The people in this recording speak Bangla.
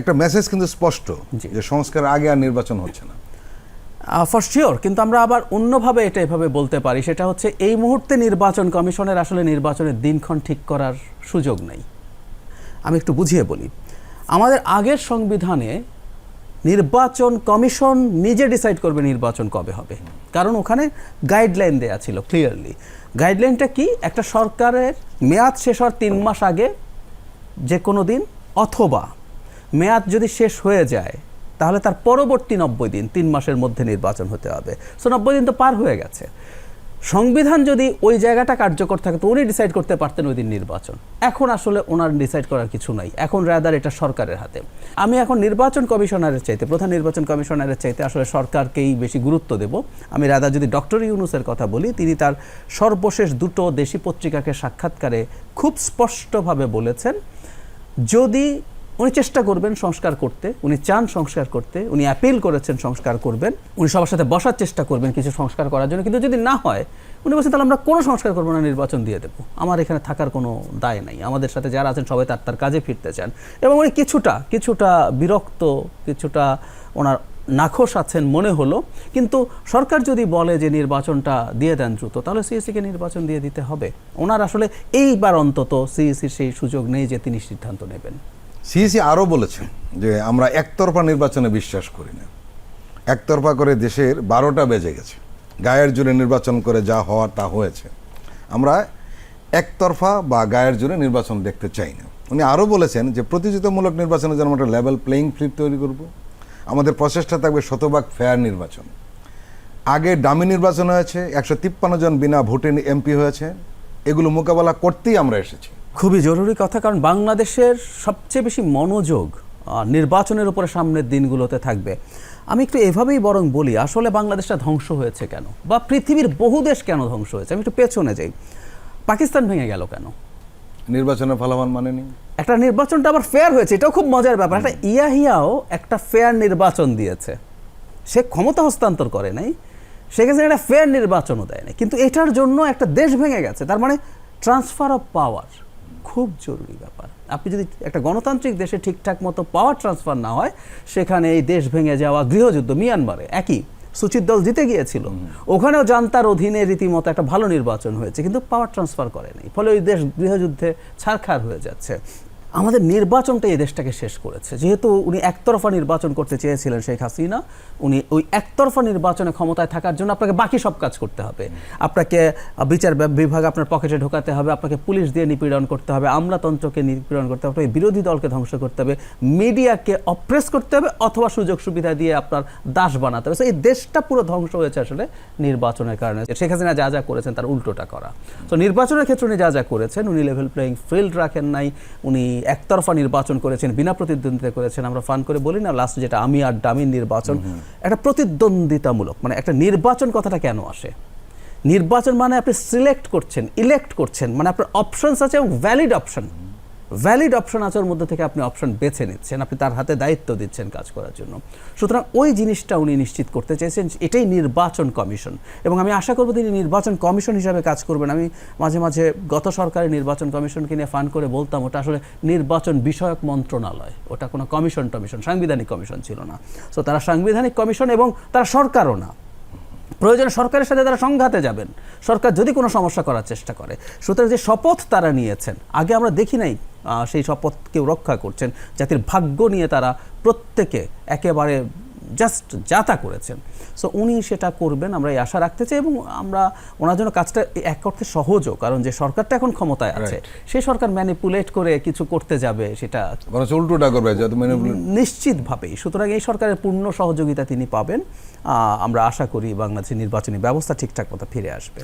একটা মেসেজ কিন্তু স্পষ্ট যে সংস্কার আগে আর নির্বাচন হচ্ছে না। ফর শিওর কিন্তু আমরা আবার অন্যভাবে এটা এভাবে বলতে পারি সেটা হচ্ছে এই মুহূর্তে নির্বাচন কমিশনের আসলে নির্বাচনের দিনক্ষণ ঠিক করার সুযোগ নেই। আমি একটু বুঝিয়ে বলি আমাদের আগের সংবিধানে নির্বাচন কমিশন নিজে ডিসাইড করবে নির্বাচন কবে হবে। কারণ ওখানে গাইডলাইন দেয়া ছিল ক্লিয়ারলি গাইডলাইনটা কি? একটা সরকারের মেয়াদ শেষ হওয়ার তিন মাস আগে যে কোনো দিন অথবা মেয়াদ যদি শেষ হয়ে যায়, তাহলে তার পরবর্তী নব্বই দিন তিন মাসের মধ্যে নির্বাচন হতে হবে। সো নব্বই দিন তো পার হয়ে গেছে। সংবিধান যদি ওই জায়গাটা কার্যকর থাকে, তো উনি ডিসাইড করতে পারতেন ওই দিন নির্বাচন। এখন আসলে ওনার ডিসাইড করার কিছু নাই। এখন রাদার এটা সরকারের হাতে। আমি এখন নির্বাচন কমিশনারের চাইতে, প্রধান নির্বাচন কমিশনারের চাইতে আসলে সরকারকেই বেশি গুরুত্ব দেব। আমি রাদা যদি ডক্টর ইউনুসের কথা বলি, তিনি তার সর্বশেষ দুটো দেশি পত্রিকাকে সাক্ষাৎকারে খুব স্পষ্টভাবে বলেছেন, যদি উনি চেষ্টা করবেন সংস্কার করতে, উনি চান সংস্কার করতে, উনি অ্যাপিল করেছেন সংস্কার করবেন, উনি সবার সাথে বসার চেষ্টা করবেন কিছু সংস্কার করার জন্য, কিন্তু যদি না হয়, উনি বলছেন, তাহলে আমরা কোনো সংস্কার করব না, নির্বাচন দিয়ে দেবো। আমার এখানে থাকার কোনো দায় নাই। আমাদের সাথে যারা আছেন, সবাই তার তার কাজে ফিরতে চান। এবং উনি কিছুটা কিছুটা বিরক্ত, কিছুটা ওনার নাখোশ আছেন মনে হলো, কিন্তু সরকার যদি বলে যে নির্বাচনটা দিয়ে দেন দ্রুত, তাহলে সিএসিকে নির্বাচন দিয়ে দিতে হবে। ওনার আসলে এইবার অন্তত সিএসির সেই সুযোগ নেই যে তিনি সিদ্ধান্ত নেবেন। সিইসি আরও বলেছেন যে আমরা একতরফা নির্বাচনে বিশ্বাস করি না। একতরফা করে দেশের বারোটা বেজে গেছে। গায়ের জুড়ে নির্বাচন করে যা হওয়া তা হয়েছে। আমরা একতরফা বা গায়ের জুড়ে নির্বাচন দেখতে চাই না। উনি আরও বলেছেন যে প্রতিযোগিতামূলক নির্বাচনে যেন আমরা লেভেল প্লেইং ফিল্ড তৈরি করব। আমাদের প্রচেষ্টা থাকবে শতভাগ ফেয়ার নির্বাচন। আগে ডামি নির্বাচন হয়েছে, একশো তিপ্পান্ন জন বিনা ভোটে এমপি হয়েছে। এগুলো মোকাবেলা করতেই আমরা এসেছি। খুবই জরুরি কথা কারণ বাংলাদেশের সবচেয়ে বেশি মনোযোগ নির্বাচনের উপরে সামনের দিনগুলোতে থাকবে। আমি একটু এভাবেই বরং বলি আসলে বাংলাদেশটা ধ্বংস হয়েছে কেন? বা পৃথিবীর বহু দেশ কেন ধ্বংস হয়েছে? আমি একটু পেছনে যাই। পাকিস্তান ভেঙে গেল কেন? নির্বাচনের ফলাফল মানেনি একটা নির্বাচনটা আবার ফেয়ার হয়েছে এটাও খুব মজার ব্যাপার। একটা ইয়াহিয়াও একটা ফেয়ার নির্বাচন দিয়েছে। সে ক্ষমতা হস্তান্তর করে নাই সেক্ষেত্রে একটা ফেয়ার নির্বাচনও দেয় নাই। কিন্তু এটার জন্য একটা দেশ ভেঙে গেছে তার মানে ট্রান্সফার অফ পাওয়ার খুব জরুরি ব্যাপার। আপনি যদি একটা গণতান্ত্রিক দেশে ঠিকঠাক মতো পাওয়ার ট্রান্সফার না হয় সেখানে এই দেশ ভেঙে যাওয়া গৃহযুদ্ধ মিয়ানমারে একই। সুচিত দল জিতে গিয়েছিল। ওখানেও জান্তার অধীনে রীতিমতো একটা ভালো নির্বাচন হয়েছে কিন্তু পাওয়ার ট্রান্সফার করেনি। নাই ফলে ওই দেশ গৃহযুদ্ধে ছারখার হয়ে যাচ্ছে। আমাদের নির্বাচনটা এই দেশটাকে শেষ করেছে। যেহেতু উনি একতরফা নির্বাচন করতে চেয়েছিলেন শেখ হাসিনা, উনি ওই একতরফা নির্বাচনে ক্ষমতায় থাকার জন্য আপনাকে বাকি সব কাজ করতে হবে। আপনাকে বিচার বিভাগ- আপনার পকেটে ঢোকাতে হবে, আপনাকে পুলিশ দিয়ে নিপীড়ন করতে হবে, আমলাতন্ত্রকে নিপীড়ন করতে হবে বিরোধী দলকে ধ্বংস করতে হবে, মিডিয়াকে অপ্রেস করতে হবে অথবা সুযোগ সুবিধা দিয়ে আপনার দাস বানাতে হবে। এই দেশটা পুরো ধ্বংস হয়েছে আসলে নির্বাচনের কারণে। শেখ হাসিনা যা যা করেছেন তার উল্টোটা করা। তো নির্বাচনের ক্ষেত্রে উনি যা যা করেছেন, উনি লেভেল প্লেয়িং ফিল্ড রাখেন নাই, উনি একতরফা নির্বাচন করেছেন বিনা প্রতিদ্বন্দ্বিতা করেছেন আমরা ফান করে বলি না লাস্ট যেটা আমি আর ডামির নির্বাচন একটা প্রতিদ্বন্দ্বিতামূলক মানে একটা নির্বাচন কথাটা কেন আসে? নির্বাচন মানে আপনি সিলেক্ট করছেন ইলেক্ট করছেন মানে আপনার অপশনস আছে এবং ভ্যালিড অপশন ভ্যালিড অপশন আছে ওর মধ্যে থেকে আপনি অপশন বেছে নিচ্ছেন, আপনি তার হাতে দায়িত্ব দিচ্ছেন কাজ করার জন্য। সুতরাং ওই জিনিসটা উনি নিশ্চিত করতে চেয়েছেন এটাই নির্বাচন কমিশন। এবং আমি আশা করব তিনি নির্বাচন কমিশন হিসাবে কাজ করবেন। আমি মাঝে মাঝে গত সরকারের নির্বাচন কমিশনকে নিয়ে ফান করে বলতাম, ওটা আসলে নির্বাচন বিষয়ক মন্ত্রণালয়। ওটা কোনো কমিশন টমিশন, সাংবিধানিক কমিশন ছিল না। সো তারা সাংবিধানিক কমিশন এবং তারা সরকারও না। প্রয়োজনে সরকারের সাথে তারা সংঘাতে যাবেন। সরকার যদি কোনো সমস্যা করার চেষ্টা করে। সুতরাং যে শপথ তারা নিয়েছেন, আগে আমরা দেখি নাই সেই শপথ কেউ রক্ষা করছেন। জাতির ভাগ্য নিয়ে তারা প্রত্যেকে একেবারে জাস্ট যাতা করেছেন। সো উনি সেটা করবেন আমরা এই আশা রাখতে চাই এবং আমরা ওনার জন্য কাজটা এক অর্থে সহজও কারণ যে সরকারটা এখন ক্ষমতায় আছে সে সরকার ম্যানিপুলেট করে কিছু করতে যাবে সেটা উল্টোটা করবে নিশ্চিতভাবেই। সুতরাং এই সরকারের পূর্ণ সহযোগিতা তিনি পাবেন। আমরা আশা করি বাংলাদেশের নির্বাচনী ব্যবস্থা ঠিকঠাক মতো ফিরে আসবে।